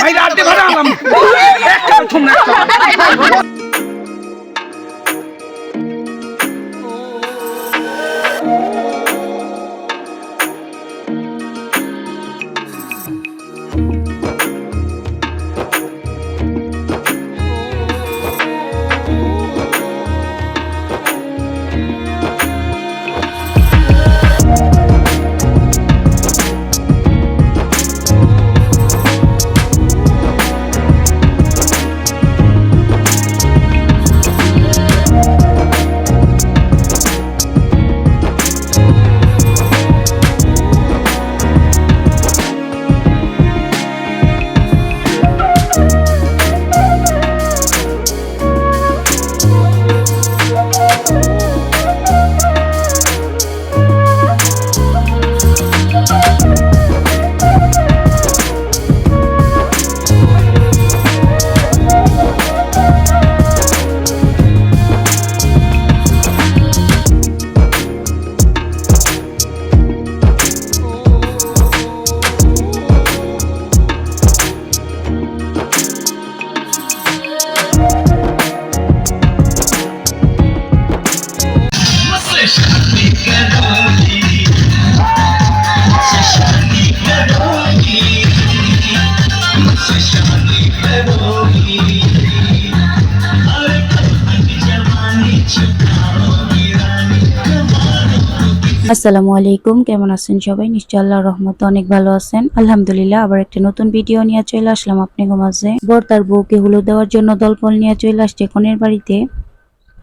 ভাই রাতে ভাড়া আলাম একটা থুম না। আসসালামু আলাইকুম, কেমন আছেন সবাই? নিশ্চয় আল্লাহ রহমত অনেক ভালো আছেন। আলহামদুলিল্লাহ, আবার একটা নতুন ভিডিও নিয়ে চলে আসলাম আপনাকে মাঝে। বর তার বউকে হলুদ দেওয়ার জন্য দলপল নিয়ে চলে আসছে কনের বাড়িতে।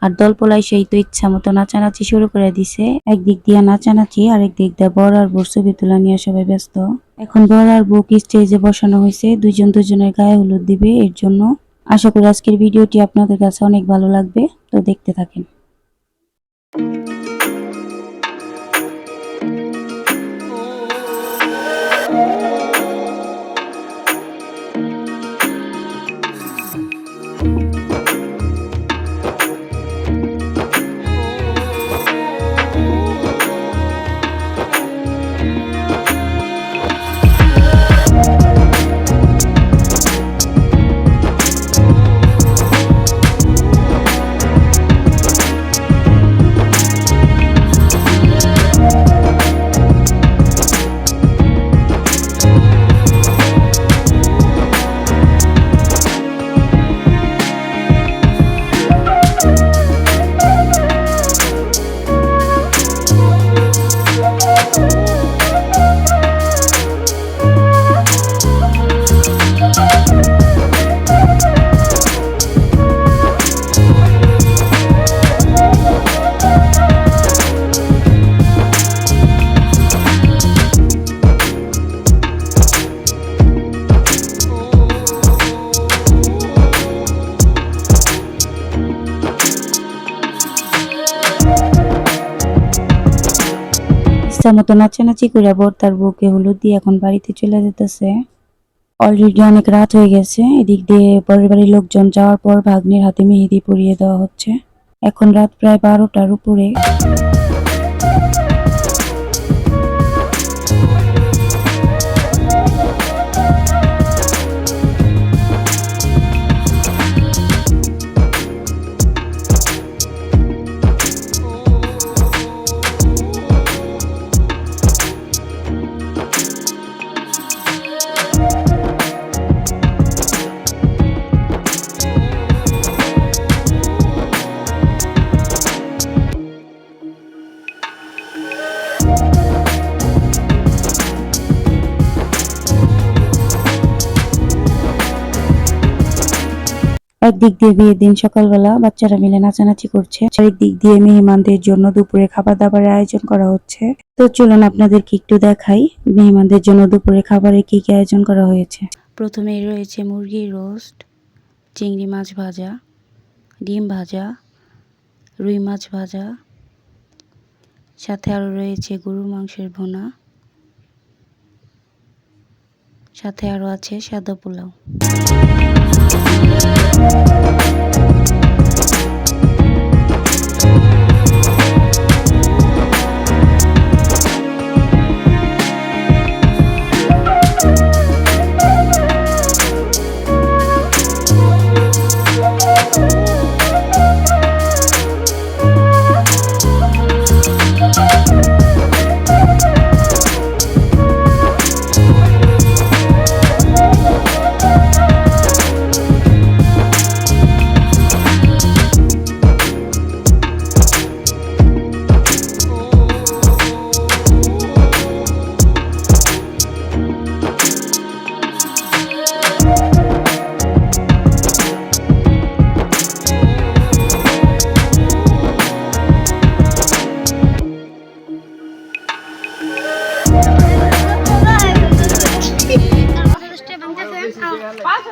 আর দলপলাই সেই তো ইচ্ছা মতো নাচানাচি শুরু করে দিছে। একদিক দিয়ে নাচানাচি আর একদিক দিয়ে বর আর বউর ছবি তোলা নিয়ে সবাই ব্যস্ত। এখন বর আর বউকে স্টেজে বসানো হয়েছে। দুজন দুজনের গায়ে হলুদ দিবে এর জন্য। আশা করি আজকের ভিডিওটি আপনাদের কাছে অনেক ভালো লাগবে। তো দেখতে থাকেন। মতো নাচানাচি করে বর তার বউকে হলুদ দিয়ে এখন বাড়িতে চলে যেতেছে। অলরেডি অনেক রাত হয়ে গেছে, এদিক দিয়ে পরের বাড়ির লোকজন যাওয়ার পর ভাগ্নির হাতে মেহেদি পরিয়ে দেওয়া হচ্ছে। এখন রাত প্রায় বারোটার উপরে। একদিক দিয়ে বিয়ের দিন সকালবেলা, বাচ্চারা মিলে নাচানাচি করছে। চারিক দিক দিয়ে মেহমানদের জন্য দুপুরে খাবার দাবারের আয়োজন করা হচ্ছে। তো চলুন আপনাদেরকে একটু দেখাই, মেহমানদের জন্য দুপুরে খাবারের কি কি আয়োজন করা হয়েছে। প্রথমেই রয়েছে মুরগির রোস্ট, চিংড়ি মাছ ভাজা, ডিম ভাজা, রুই মাছ ভাজা, সাথে আরও রয়েছে গরুর মাংসের ভুনা, সাথে আরও আছে সাদা পোলাও। পাঁচশো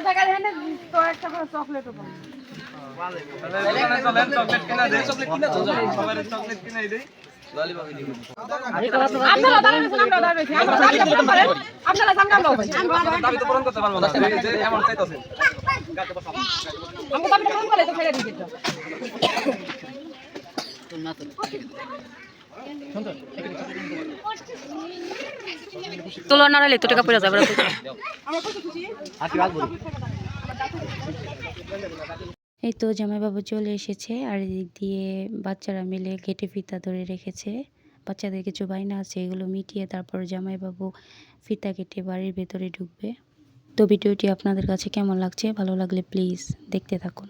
টাকা এনে তো একটা করে চকলেটও পাবো। আপনারা দাঁড়াবেন আমরা দাঁড়াবেন আমরা দাঁড়াবেন আপনারা সামনে আমরা দাবি তো। পূরণ করতে পারব না তো তুলো টাকা পড়ে যাবে এই তো জামাইবাবু চলে এসেছে, আর এদিক দিয়ে বাচ্চারা মিলে গেটে ফিতা ধরে রেখেছে। বাচ্চাদের কিছু বাইনা আছে এগুলো মিটিয়ে তারপর জামাইবাবু ফিতা কেটে বাড়ির ভেতরে ঢুকবে। তো ভিডিওটি আপনাদের কাছে কেমন লাগছে? ভালো লাগলে প্লিজ দেখতে থাকুন।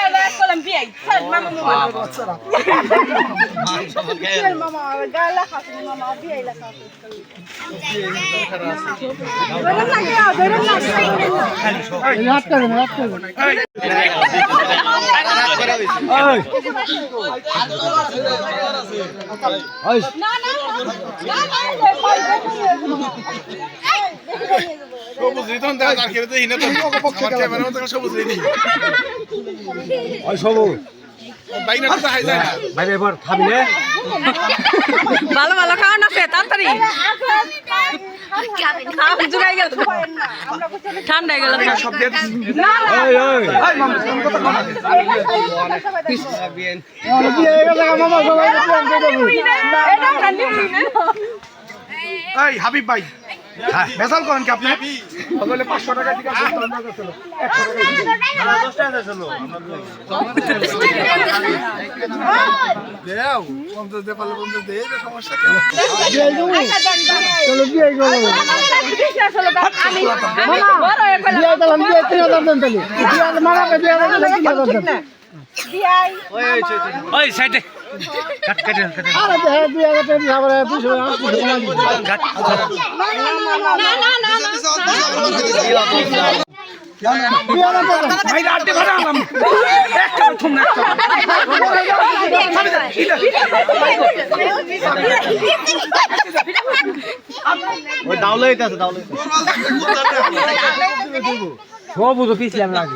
এই চল মামা মামা বাচ্চারা চল মামা গালা খাস মামা বিয়াই লাগা ধরুন না কে ধরুন না এই হাত করে না হাত করে না না না না সবুজ রিতন দেখা তার খেলে তো হিনে তো। আমার ক্যামেরা মতো সবুজ রেডি ওই সবু বাইনা তো হাই যায় না। বাইরে এবার খাবি রে ভালো ভালো খাওয়া না ফে তাড়াতাড়ি। খাওয়া জুড়াই গেল। ঠান্ডা গেল। সব দিয়ে ওই ওই এই হাবিব ভাই। বেসাল করেন কি আপনি? বলে পাঁচশো টাকা দিকে সমস্যা কেন ওই সাইডে। দাউলে আছে দাউলে সবু তো পিছলাম লাগে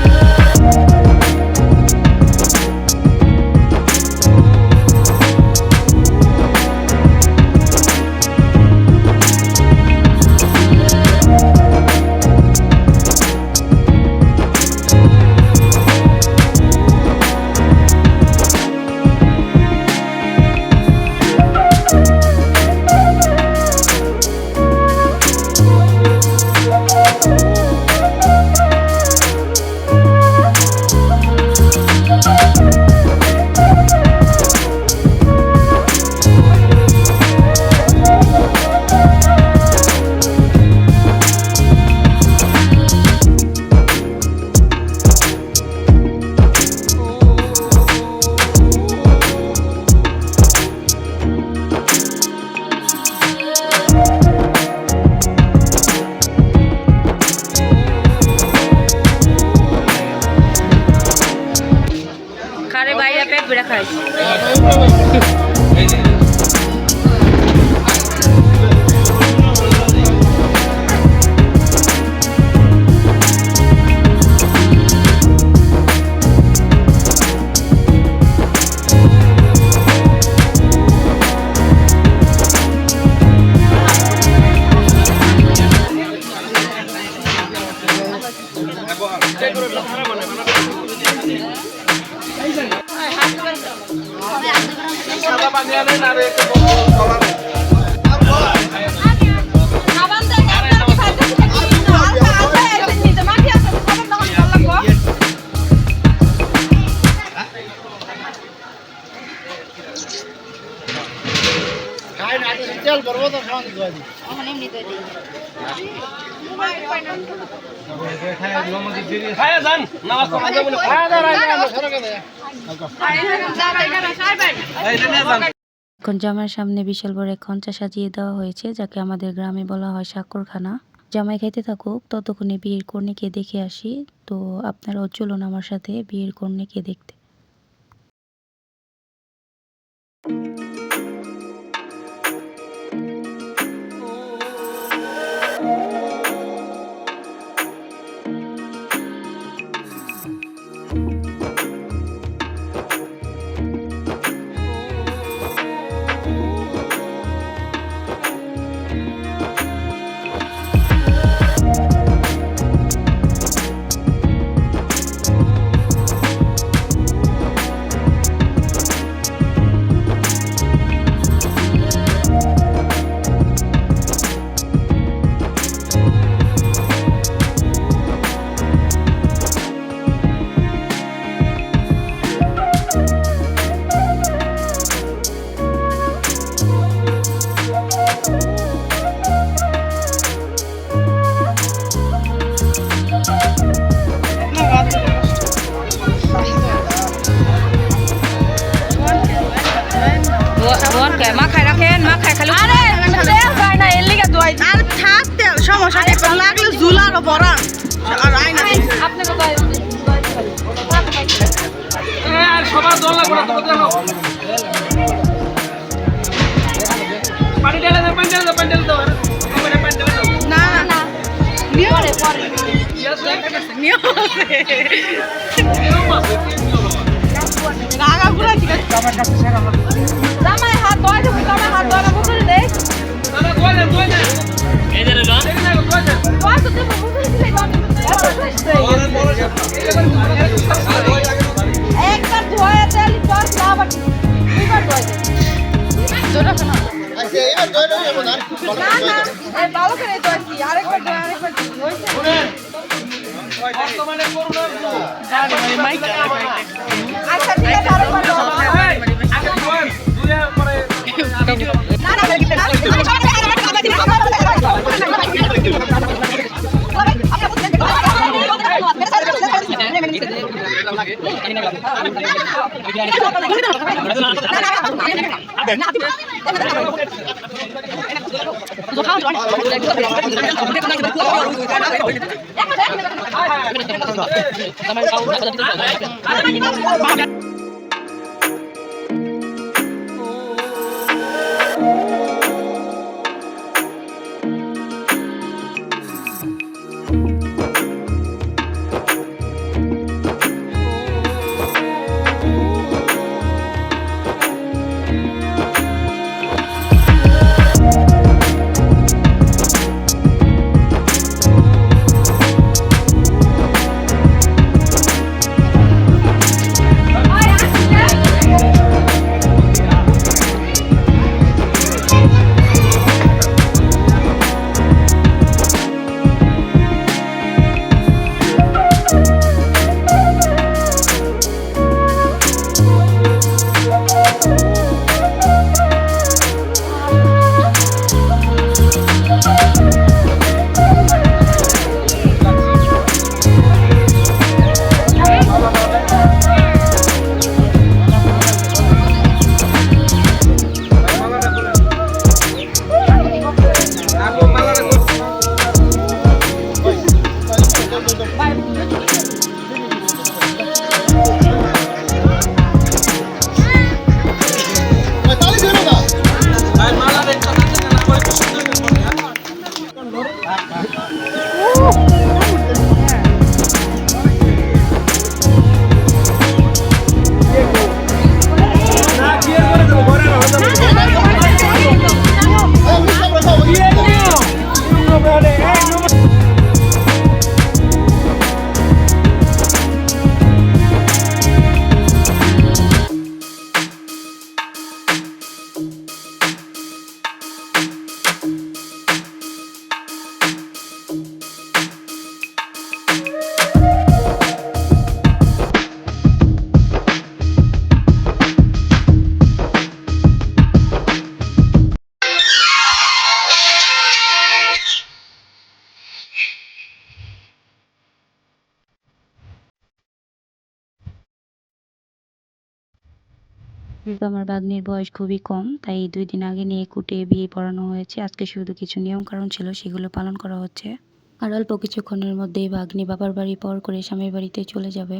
এখন জামাইয়ের সামনে বিশাল বড় এক খঞ্চা সাজিয়ে দেওয়া হয়েছে, যাকে আমাদের গ্রামে বলা হয় সাক্ষরখানা জামাই খাইতে থাকুক, ততক্ষণে বিয়ের কর্ণীকে দেখে আসি। তো আপনারাও চলুন আমার সাথে বিয়ের কর্ণীকে দেখতে। সমস্যা নেই লাগলে পরা আর আয়না আর সবার দল লাগবে না তোমাদের পানি ঢেলে দাও পানি ঢেলে দাও পানি ঢেলে দাও পানি পানি ঢেলে দাও। না না না। পরে পরে। নিয়ম আছে রাগা পুরা ঠিক আছে আচ্ছা ঠিক আছে আরেকবার ಅದೇ যেহেতু আমার বাগ্নির বয়স খুবই কম, তাই দুই দিন আগে নিয়ে কুটে বিয়ে পড়ানো হয়েছে। আজকে শুধু কিছু নিয়ম কারণ ছিল, সেগুলো পালন করা হচ্ছে। আর অল্প কিছুক্ষণের মধ্যেই ভাগ্নি বাবার বাড়ি পর করে স্বামীর বাড়িতে চলে যাবে।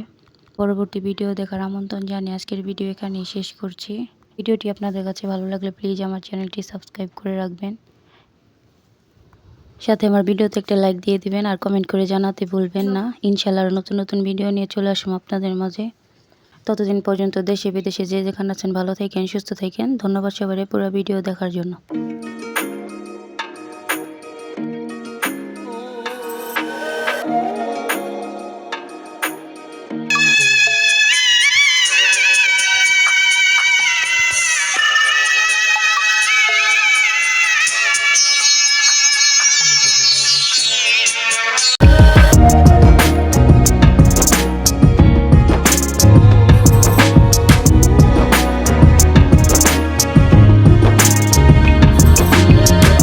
পরবর্তী ভিডিও দেখার আমন্ত্রণ জানিয়ে আজকের ভিডিও এখানেই শেষ করছি। ভিডিওটি আপনাদের কাছে ভালো লাগলে প্লিজ আমার চ্যানেলটি সাবস্ক্রাইব করে রাখবেন। সাথে আমার ভিডিওতে একটা লাইক দিয়ে দিবেন, আর কমেন্ট করে জানাতে ভুলবেন না। ইনশাল্লাহ নতুন নতুন ভিডিও নিয়ে চলে আসব আপনাদের মাঝে। ততদিন পর্যন্ত দেশে বিদেশে যে যেখানে আছেন ভালো থাকেন, সুস্থ থাকেন। ধন্যবাদ সবাই পুরো ভিডিও দেখার জন্য।